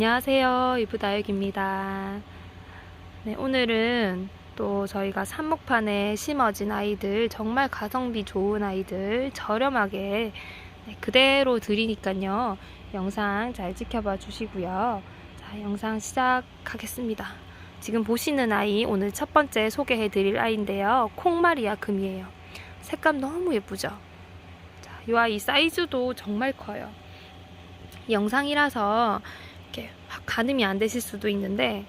안녕하세요. 이브다육입니다. 네, 오늘은 또 저희가 삽목판에 심어진 아이들, 정말 가성비 좋은 아이들 저렴하게 네, 그대로 드리니까요. 영상 잘 지켜봐 주시고요. 자, 영상 시작하겠습니다. 지금 보시는 아이 오늘 첫 번째 소개해 드릴 아이인데요. 콩마리아 금이에요. 색감 너무 예쁘죠? 자, 이 아이 사이즈도 정말 커요. 영상이라서 가늠이 안 되실 수도 있는데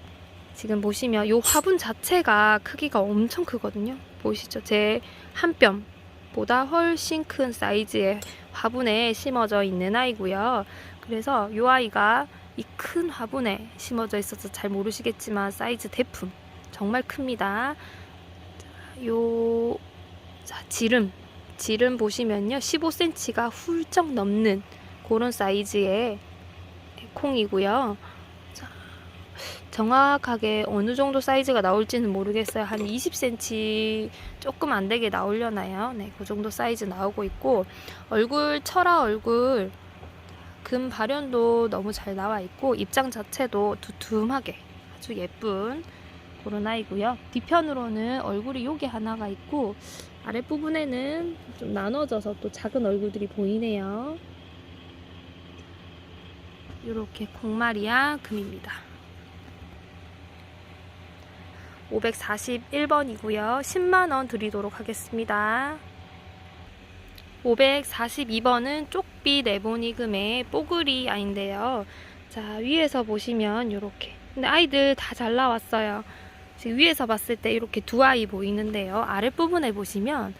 지금 보시면 이 화분 자체가 크기가 엄청 크거든요. 보이시죠? 제 한 뼘보다 훨씬 큰 사이즈의 화분에 심어져 있는 아이고요. 그래서 이 아이가 이 큰 화분에 심어져 있어서 잘 모르시겠지만 사이즈 대품 정말 큽니다. 자, 요 자, 지름 지름 보시면요 15cm가 훌쩍 넘는 그런 사이즈의 콩이고요. 자, 정확하게 어느 정도 사이즈가 나올지는 모르겠어요. 한 20cm 조금 안 되게 나오려나요? 네, 그 정도 사이즈 나오고 있고 얼굴 철화 얼굴 금 발현도 너무 잘 나와 있고 입장 자체도 두툼하게 아주 예쁜 그런 아이고요. 뒤편으로는 얼굴이 요게 하나가 있고 아랫부분에는 좀 나눠져서 또 작은 얼굴들이 보이네요. 이렇게 콩마리아 금입니다. 541번이고요. 10만원 드리도록 하겠습니다. 542번은 쪽비 네모니금의 뽀글이 아인데요. 자, 위에서 보시면 이렇게. 근데 아이들 다 잘 나왔어요. 지금 위에서 봤을 때 이렇게 두 아이 보이는데요. 아랫부분에 보시면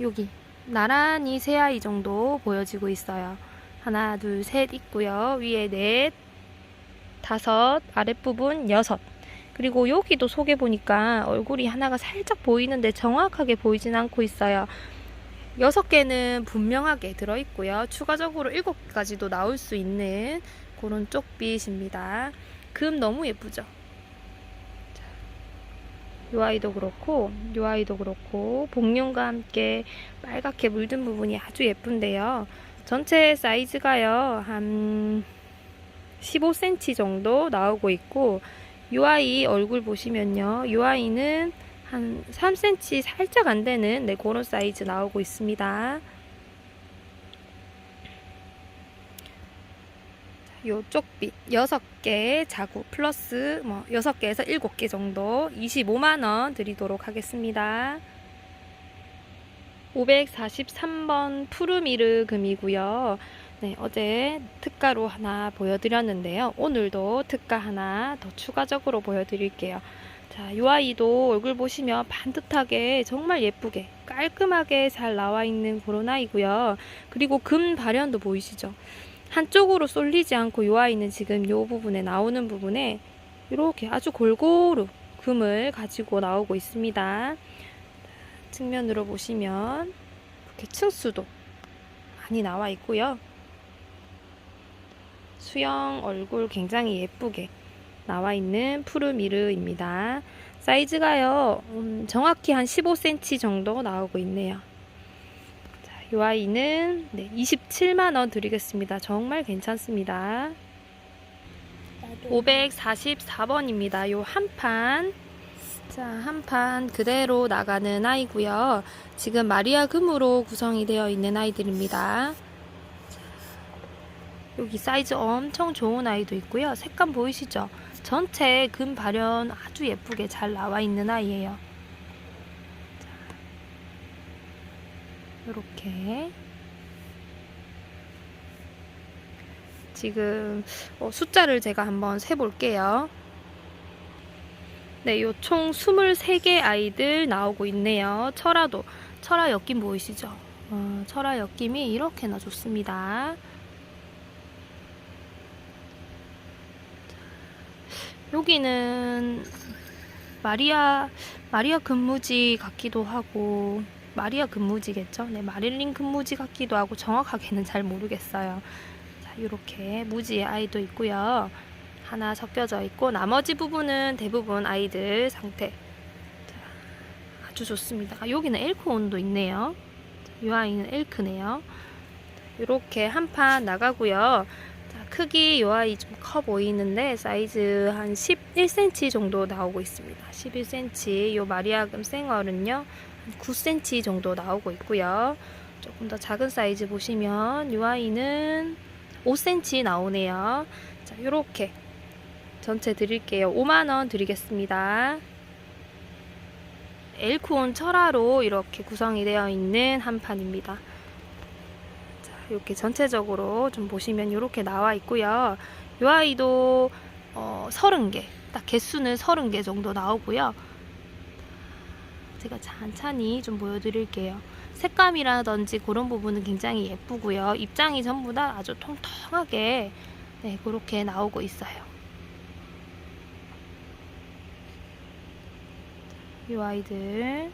여기 나란히 세 아이 정도 보여지고 있어요. 하나, 둘, 셋 있고요. 위에 넷, 다섯, 아랫부분 여섯. 그리고 여기도 속에 보니까 얼굴이 하나가 살짝 보이는데 정확하게 보이진 않고 있어요. 여섯 개는 분명하게 들어있고요. 추가적으로 일곱 가지도 나올 수 있는 그런 쪽빛입니다. 금 너무 예쁘죠? 자, 요 아이도 그렇고, 요 아이도 그렇고, 복륜과 함께 빨갛게 물든 부분이 아주 예쁜데요. 전체 사이즈가요, 한 15cm 정도 나오고 있고, 요 아이 얼굴 보시면요, 요 아이는 한 3cm 살짝 안 되는 네, 그런 사이즈 나오고 있습니다. 요쪽 빛 6개 자구 플러스 뭐 6개에서 7개 정도 25만원 드리도록 하겠습니다. 543번 푸르미르 금이고요. 네, 어제 특가로 하나 보여드렸는데요. 오늘도 특가 하나 더 추가적으로 보여드릴게요. 자, 이 아이도 얼굴 보시면 반듯하게 정말 예쁘게 깔끔하게 잘 나와 있는 그런 아이고요. 그리고 금 발현도 보이시죠? 한쪽으로 쏠리지 않고 이 아이는 지금 이 부분에 나오는 부분에 이렇게 아주 골고루 금을 가지고 나오고 있습니다. 측면으로 보시면 이렇게 층수도 많이 나와 있고요. 수영 얼굴 굉장히 예쁘게 나와 있는 푸르미르입니다. 사이즈가요, 음, 정확히 한 15cm 정도 나오고 있네요. 자, 이 아이는 네, 27만원 드리겠습니다. 정말 괜찮습니다. 544번입니다. 요 한 판. 자, 한 판 그대로 나가는 아이고요. 지금 마리아 금으로 구성이 되어 있는 아이들입니다. 여기 사이즈 엄청 좋은 아이도 있고요. 색감 보이시죠? 전체 금 발현 아주 예쁘게 잘 나와 있는 아이예요. 이렇게 지금 어, 숫자를 제가 한번 세 볼게요. 네, 요 총 23개 아이들 나오고 있네요. 철화도 철화 엮임 보이시죠? 어, 철화 엮임이 이렇게나 좋습니다. 여기는 마리아 마리아 근무지 같기도 하고 마리아 근무지겠죠? 네, 마릴린 근무지 같기도 하고 정확하게는 잘 모르겠어요. 자, 이렇게 무지의 아이도 있고요. 하나 섞여져 있고 나머지 부분은 대부분 아이들 상태 자, 아주 좋습니다. 아, 여기는 엘크 온도 있네요. 이 아이는 엘크네요. 이렇게 한 판 나가고요. 자, 크기 요 아이 좀 커 보이는데 사이즈 한 11cm 정도 나오고 있습니다. 11cm 요 마리아금 생얼은요 한 9cm 정도 나오고 있고요. 조금 더 작은 사이즈 보시면 요 아이는 5cm 나오네요. 자, 요렇게 전체 드릴게요. 5만원 드리겠습니다. 엘코온 철화로 이렇게 구성이 되어 있는 한 판입니다. 자, 이렇게 전체적으로 좀 보시면 이렇게 나와 있고요. 이 아이도 어, 30개, 딱 개수는 30개 정도 나오고요. 제가 찬찬히 좀 보여드릴게요. 색감이라든지 그런 부분은 굉장히 예쁘고요. 입장이 전부 다 아주 통통하게 네, 그렇게 나오고 있어요. 이 아이들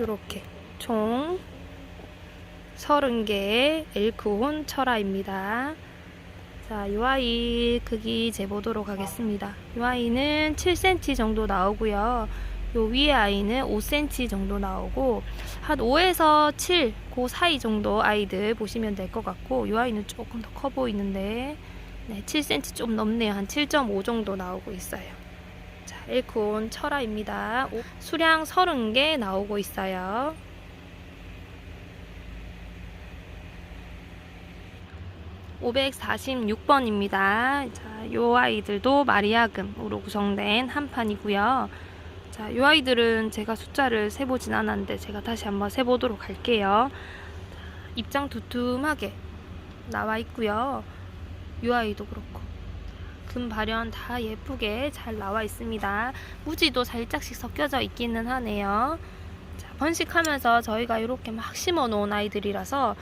이렇게 총 30개의 엘크온 철화입니다. 자, 이 아이 크기 재보도록 하겠습니다. 이 아이는 7cm 정도 나오고요. 요 위에 아이는 5cm 정도 나오고 한 5에서 7, 그 사이 정도 아이들 보시면 될 것 같고 이 아이는 조금 더 커 보이는데 네, 7cm 좀 넘네요. 한 7.5 정도 나오고 있어요. 자, 엘콘 철화입니다. 오- 수량 30개 나오고 있어요. (546번입니다) 자, 요 아이들도 마리아금으로 구성된 한 판이고요. 자, 요 아이들은 제가 숫자를 세보진 않았는데 제가 다시 한번 세보도록 할게요. 자, 입장 두툼하게 나와 있고요. 요 아이도 그렇고 금 발현 다 예쁘게 잘 나와 있습니다. 무지도 살짝씩 섞여져 있기는 하네요. 자, 번식하면서 저희가 이렇게 막 심어 놓은 아이들이라서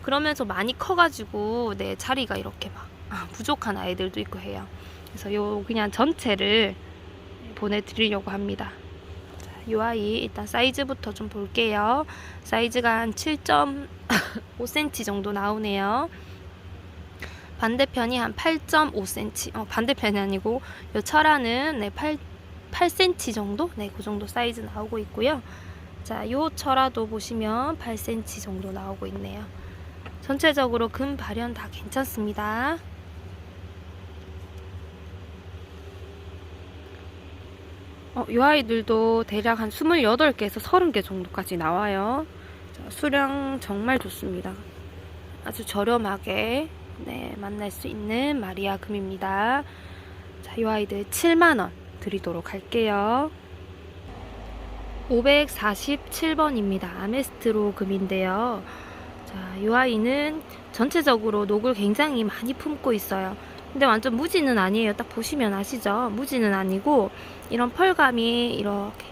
그러면서 많이 커가지고 내 자리가 이렇게 막 아, 부족한 아이들도 있고 해요. 그래서 요 그냥 전체를 보내드리려고 합니다. 자, 요 아이 일단 사이즈부터 좀 볼게요. 사이즈가 한 7.5cm 정도 나오네요. 반대편이 한 8.5cm. 어, 반대편이 아니고 요 철화는 네, 8 8cm 정도? 네, 그 정도 사이즈 나오고 있고요. 자, 요 철화도 보시면 8cm 정도 나오고 있네요. 전체적으로 금 발현 다 괜찮습니다. 어, 이 아이들도 대략 한 28개에서 30개 정도까지 나와요. 자, 수량 정말 좋습니다. 아주 저렴하게 네, 만날 수 있는 마리아 금입니다. 자, 이 아이들 7만원 드리도록 할게요. 547번입니다. 아메스트로 금인데요. 자, 이 아이는 전체적으로 녹을 굉장히 많이 품고 있어요. 근데 완전 무지는 아니에요. 딱 보시면 아시죠? 무지는 아니고 이런 펄감이 이렇게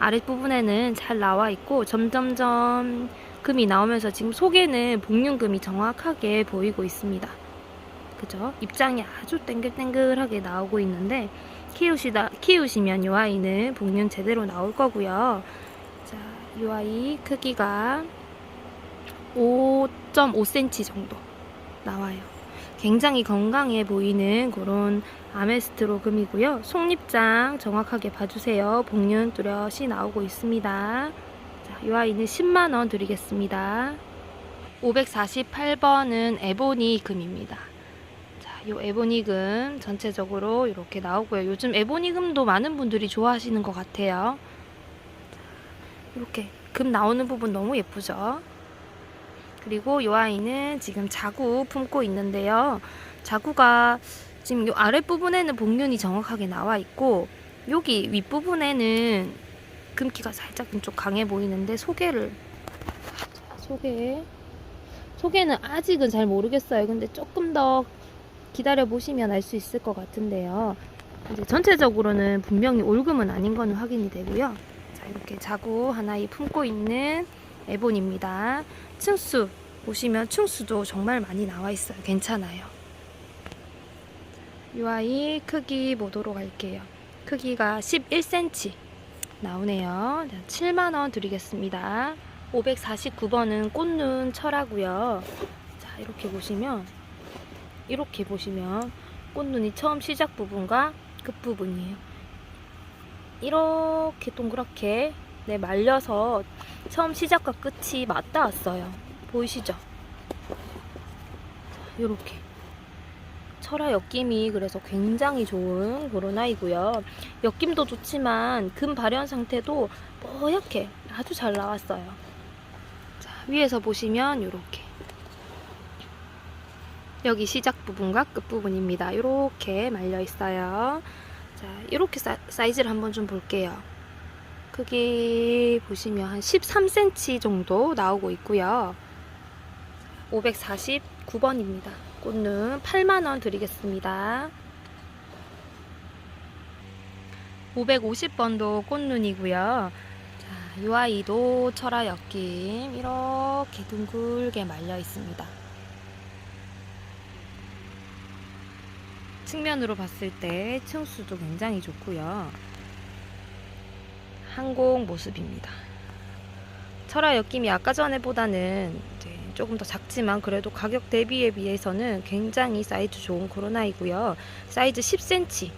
아랫부분에는 잘 나와 있고 점점점 금이 나오면서 지금 속에는 복륜금이 정확하게 보이고 있습니다. 그죠? 입장이 아주 땡글땡글하게 나오고 있는데 키우시다 키우시면 이 아이는 복륜 제대로 나올 거고요. 자, 이 아이 크기가 5.5cm 정도 나와요. 굉장히 건강해 보이는 그런 아메스트로 금이고요. 속립장 정확하게 봐주세요. 복륜 뚜렷이 나오고 있습니다. 자, 이 아이는 10만원 드리겠습니다. 548번은 에보니 금입니다. 자, 이 에보니 금 전체적으로 이렇게 나오고요. 요즘 에보니 금도 많은 분들이 좋아하시는 것 같아요. 자, 이렇게 금 나오는 부분 너무 예쁘죠? 그리고 이 아이는 지금 자구 품고 있는데요. 자구가 지금 이 아랫부분에는 복륜이 정확하게 나와 있고 여기 윗부분에는 금기가 살짝 좀 강해 보이는데 소개를 자, 소개 소개는 아직은 잘 모르겠어요. 근데 조금 더 기다려 보시면 알 수 있을 것 같은데요. 이제 전체적으로는 분명히 올금은 아닌 거는 확인이 되고요. 자, 이렇게 자구 하나에 품고 있는 에본입니다. 층수 보시면 층수도 정말 많이 나와 있어요. 괜찮아요. 이 아이 크기 보도록 할게요. 크기가 11cm 나오네요. 7만원 드리겠습니다. 549번은 꽃눈 철하고요. 자, 이렇게 보시면 이렇게 보시면 꽃눈이 처음 시작 부분과 끝 부분이에요. 이렇게 동그랗게 네, 말려서 처음 시작과 끝이 맞닿았어요. 보이시죠? 이렇게 철화 엮임이 그래서 굉장히 좋은 그런 아이고요. 엮임도 좋지만 금 발현 상태도 뽀얗게 아주 잘 나왔어요. 자, 위에서 보시면 이렇게 여기 시작 부분과 끝 부분입니다. 이렇게 말려 있어요. 자, 이렇게 사, 사이즈를 한번 좀 볼게요. 크기 보시면 한 13cm 정도 나오고 있고요. 549번입니다. 꽃눈 8만원 드리겠습니다. 550번도 꽃눈이고요. 자, 이 아이도 철화 엮임 이렇게 둥글게 말려 있습니다. 측면으로 봤을 때 층수도 굉장히 좋고요. 항공 모습입니다. 철화 엮임이 아까 전에 보다는 이제 조금 더 작지만 그래도 가격 대비에 비해서는 굉장히 사이즈 좋은 그런 아이고요. 사이즈 10cm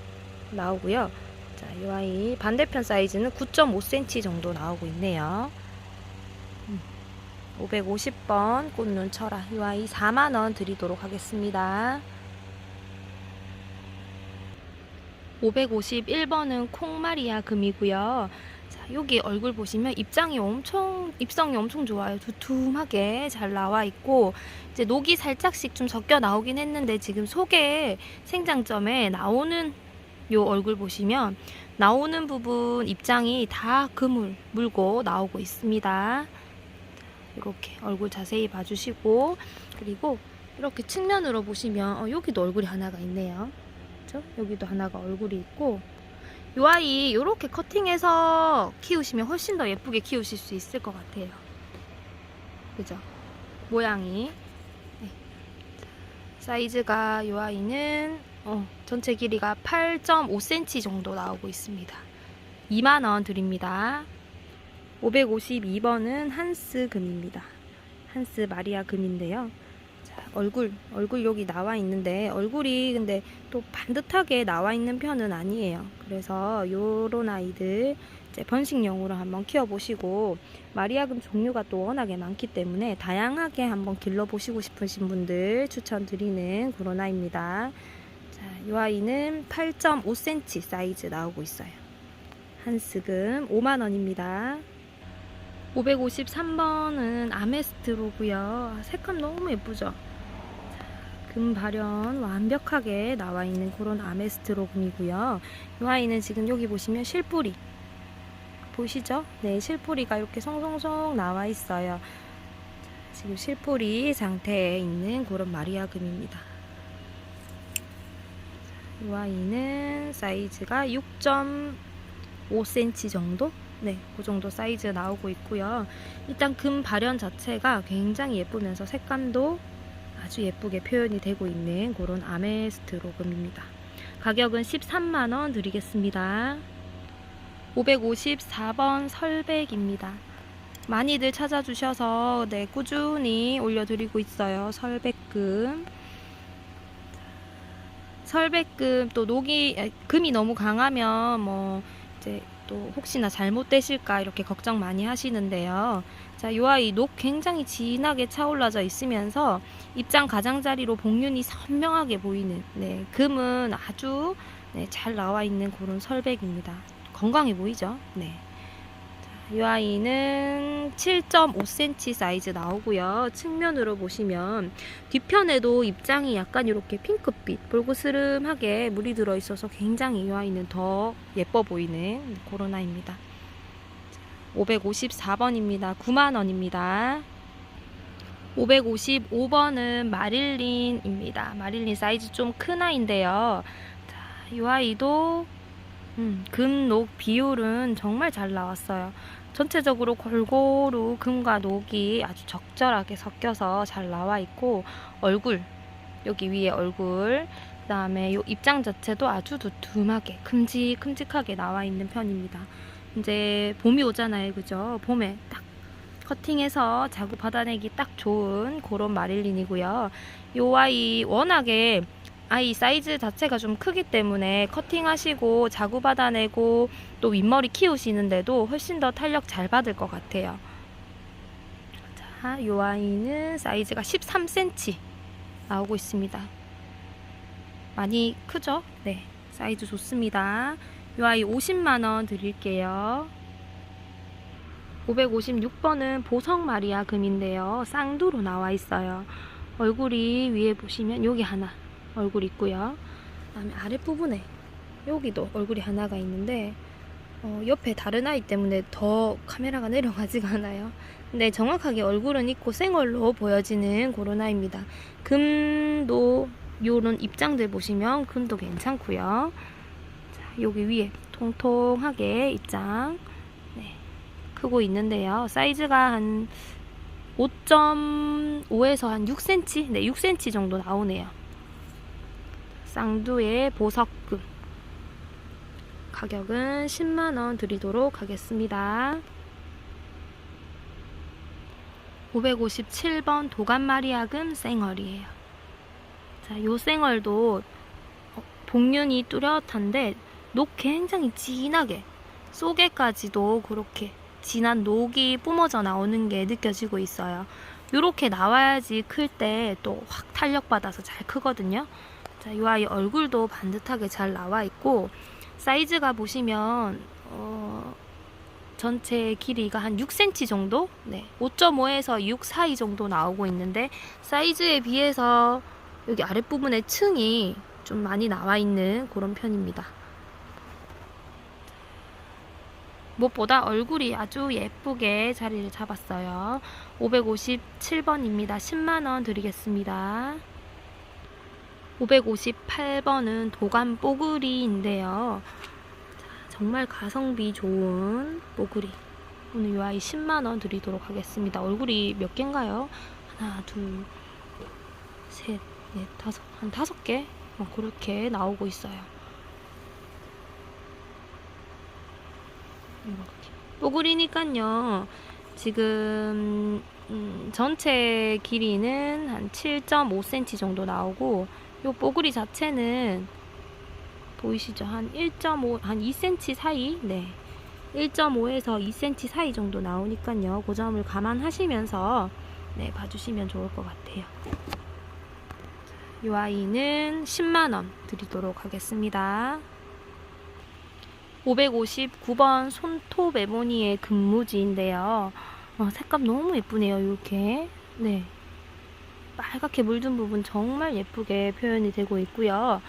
나오고요. 자, 이 아이 반대편 사이즈는 9.5cm 정도 나오고 있네요. 음, 550번 꽃눈 철화 이 아이 4만원 드리도록 하겠습니다. 551번은 콩마리아 금이고요. 자, 여기 얼굴 보시면 입장이 엄청 입성이 엄청 좋아요. 두툼하게 잘 나와 있고 이제 녹이 살짝씩 좀 섞여 나오긴 했는데 지금 속에 생장점에 나오는 요 얼굴 보시면 나오는 부분 입장이 다 금을 물고 나오고 있습니다. 이렇게 얼굴 자세히 봐주시고 그리고 이렇게 측면으로 보시면 어, 여기도 얼굴이 하나가 있네요. 그죠? 여기도 하나가 얼굴이 있고 이 아이 이렇게 커팅해서 키우시면 훨씬 더 예쁘게 키우실 수 있을 것 같아요. 그죠? 모양이 네. 사이즈가 이 아이는 어, 전체 길이가 8.5cm 정도 나오고 있습니다. 2만원 드립니다. 552번은 한스 금입니다. 한스 마리아 금인데요. 자, 얼굴, 얼굴 여기 나와 있는데 얼굴이 근데 또 반듯하게 나와 있는 편은 아니에요. 그래서 요런 아이들 이제 번식용으로 한번 키워보시고 마리아금 종류가 또 워낙에 많기 때문에 다양하게 한번 길러보시고 싶으신 분들 추천드리는 그런 아이입니다. 자, 이 아이는 8.5cm 사이즈 나오고 있어요. 한 스금 5만원입니다. 553번은 아메스트로고요. 색감 너무 예쁘죠? 자, 금 발현 완벽하게 나와 있는 그런 아메스트로 금이고요. 이 아이는 지금 여기 보시면 실뿌리 보이시죠? 네, 실뿌리가 이렇게 송송송 나와 있어요. 자, 지금 실뿌리 상태에 있는 그런 마리아 금입니다. 이 아이는 사이즈가 6.5cm 정도? 네, 그 정도 사이즈 나오고 있고요. 일단 금 발현 자체가 굉장히 예쁘면서 색감도 아주 예쁘게 표현이 되고 있는 그런 아메스트 로 금입니다. 가격은 13만원 드리겠습니다. 554번 설백입니다. 많이들 찾아주셔서 네, 꾸준히 올려드리고 있어요. 설백금. 설백금 또 녹이 에, 금이 너무 강하면 뭐 이제 또 혹시나 잘못되실까 이렇게 걱정 많이 하시는데요. 자, 요 아이 녹 굉장히 진하게 차올라져 있으면서 입장 가장자리로 복륜이 선명하게 보이는 네, 금은 아주 네, 잘 나와 있는 그런 설백입니다. 건강해 보이죠? 네. 자, 이 아이는 7.5cm 사이즈 나오고요. 측면으로 보시면 뒤편에도 입장이 약간 이렇게 핑크빛, 볼고스름하게 물이 들어 있어서 굉장히 이 아이는 더 예뻐 보이는 아이입니다. 554번입니다. 9만원입니다. 555번은 마릴린입니다. 마릴린 사이즈 좀 큰 아이인데요. 자, 이 아이도 음, 금녹 비율은 정말 잘 나왔어요. 전체적으로 골고루 금과 녹이 아주 적절하게 섞여서 잘 나와 있고 얼굴 여기 위에 얼굴 그 다음에 요 입장 자체도 아주 두툼하게 큼직큼직하게 나와 있는 편입니다. 이제 봄이 오잖아요, 그죠? 봄에 딱 커팅해서 자구 받아내기 딱 좋은 그런 마릴린이고요. 요 아이 워낙에 아이 사이즈 자체가 좀 크기 때문에 커팅하시고 자구 받아내고 또 윗머리 키우시는데도 훨씬 더 탄력 잘 받을 것 같아요. 자, 요 아이는 사이즈가 13cm 나오고 있습니다. 많이 크죠? 네. 사이즈 좋습니다. 이 아이 50만원 드릴게요. 556번은 보석 마리아 금인데요. 쌍두로 나와 있어요. 얼굴이 위에 보시면 여기 하나 얼굴 있고요. 그다음에 아랫부분에 여기도 얼굴이 하나가 있는데 어, 옆에 다른 아이 때문에 더 카메라가 내려가지가 않아요. 근데 정확하게 얼굴은 있고 생얼로 보여지는 그런 아이입니다. 금도 요런 입장들 보시면 금도 괜찮고요. 자, 여기 위에 통통하게 입장 네, 크고 있는데요. 사이즈가 한 5.5에서 한 6cm, 네, 6cm 정도 나오네요. 쌍두의 보석금. 가격은 10만원 드리도록 하겠습니다. 557번 도감 마리아금 생얼이에요. 자, 요 생얼도 어, 복륜이 뚜렷한데 녹 굉장히 진하게 속에까지도 그렇게 진한 녹이 뿜어져 나오는 게 느껴지고 있어요. 이렇게 나와야지 클 때 또 확 탄력받아서 잘 크거든요. 자, 이 아이 얼굴도 반듯하게 잘 나와 있고 사이즈가 보시면 어, 전체 길이가 한 6cm 정도? 네, 5.5에서 6 사이 정도 나오고 있는데 사이즈에 비해서 여기 아랫부분에 층이 좀 많이 나와 있는 그런 편입니다. 무엇보다 얼굴이 아주 예쁘게 자리를 잡았어요. 557번입니다. 10만원 드리겠습니다. 558번은 도감 뽀글이인데요. 자, 정말 가성비 좋은 뽀글이. 오늘 이 아이 10만원 드리도록 하겠습니다. 얼굴이 몇 개인가요? 하나, 둘, 셋, 넷, 다섯, 한 다섯 개? 어, 그렇게 나오고 있어요. 뽀글이니까요. 지금 음, 전체 길이는 한 7.5cm 정도 나오고 요 뽀글이 자체는 보이시죠? 한 1.5, 한 2cm 사이? 네. 1.5에서 2cm 사이 정도 나오니까요. 그 점을 감안하시면서 네, 봐주시면 좋을 것 같아요. 이 아이는 10만원 드리도록 하겠습니다. 559번 손톱 에보니의 금무지인데요. 어, 색감 너무 예쁘네요. 이렇게. 네. 빨갛게 물든 부분 정말 예쁘게 표현이 되고 있고요.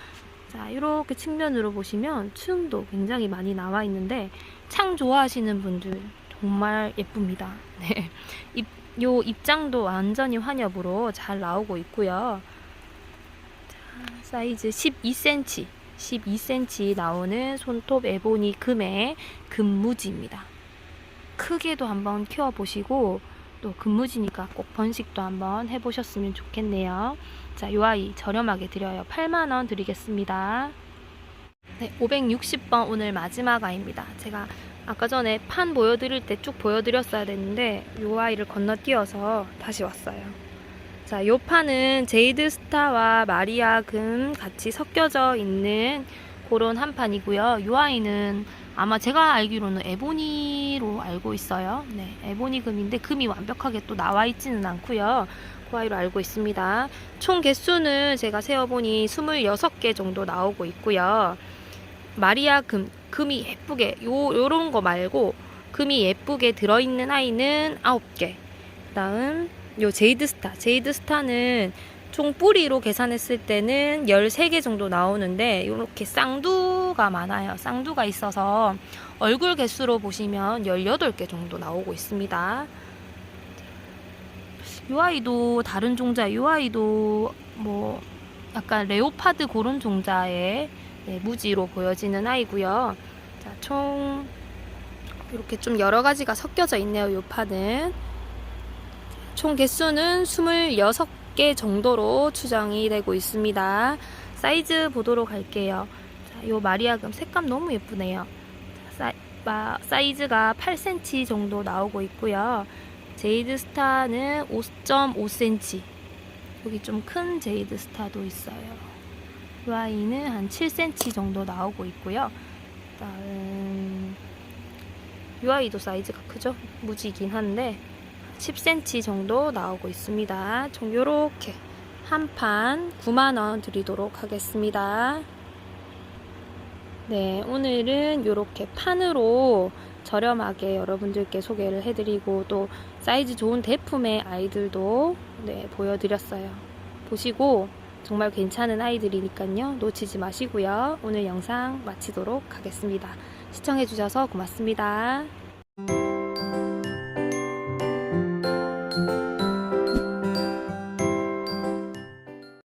자, 이렇게 측면으로 보시면 층도 굉장히 많이 나와 있는데 창 좋아하시는 분들 정말 예쁩니다. 네. 입, 요 입장도 완전히 환엽으로 잘 나오고 있고요. 자, 사이즈 12cm, 12cm 나오는 손톱 에보니 금의 금무지입니다. 크게도 한번 키워보시고 또 근무지니까 꼭 번식도 한번 해보셨으면 좋겠네요. 자, 요 아이 저렴하게 드려요. 8만원 드리겠습니다. 네, 560번 오늘 마지막 아이입니다. 제가 아까 전에 판 보여드릴 때 쭉 보여드렸어야 됐는데 요 아이를 건너뛰어서 다시 왔어요. 자, 요 판은 제이드 스타와 마리아 금 같이 섞여져 있는 그런 한 판이고요. 요 아이는 아마 제가 알기로는 에보니로 알고 있어요. 네, 에보니 금인데 금이 완벽하게 또 나와 있지는 않고요. 그 아이로 알고 있습니다. 총 개수는 제가 세어보니 26개 정도 나오고 있고요. 마리아 금, 금이 예쁘게 요 요런 거 말고 금이 예쁘게 들어있는 아이는 9개. 그다음 요 제이드 스타. 제이드 스타는 총 뿌리로 계산했을 때는 13개 정도 나오는데 이렇게 쌍두가 많아요. 쌍두가 있어서 얼굴 개수로 보시면 18개 정도 나오고 있습니다. 이 아이도 다른 종자, 이 아이도 뭐 약간 레오파드 그런 종자의 네, 무지로 보여지는 아이고요. 자, 총 이렇게 좀 여러 가지가 섞여져 있네요. 이 판은 총 개수는 26 개 정도로 추정이 되고 있습니다. 사이즈 보도록 할게요. 자, 요 마리아금 색감 너무 예쁘네요. 자, 사, 사이즈가 8cm 정도 나오고 있고요. 제이드 스타는 5.5cm. 여기 좀 큰 제이드 스타도 있어요. 이 아이는 한 7cm 정도 나오고 있고요. 이 아이도 사이즈가 크죠? 무지긴 한데 10cm 정도 나오고 있습니다. 총 요렇게 한 판 9만원 드리도록 하겠습니다. 네, 오늘은 이렇게 판으로 저렴하게 여러분들께 소개를 해드리고 또 사이즈 좋은 대품의 아이들도 네, 보여드렸어요. 보시고 정말 괜찮은 아이들이니까요. 놓치지 마시고요. 오늘 영상 마치도록 하겠습니다. 시청해주셔서 고맙습니다.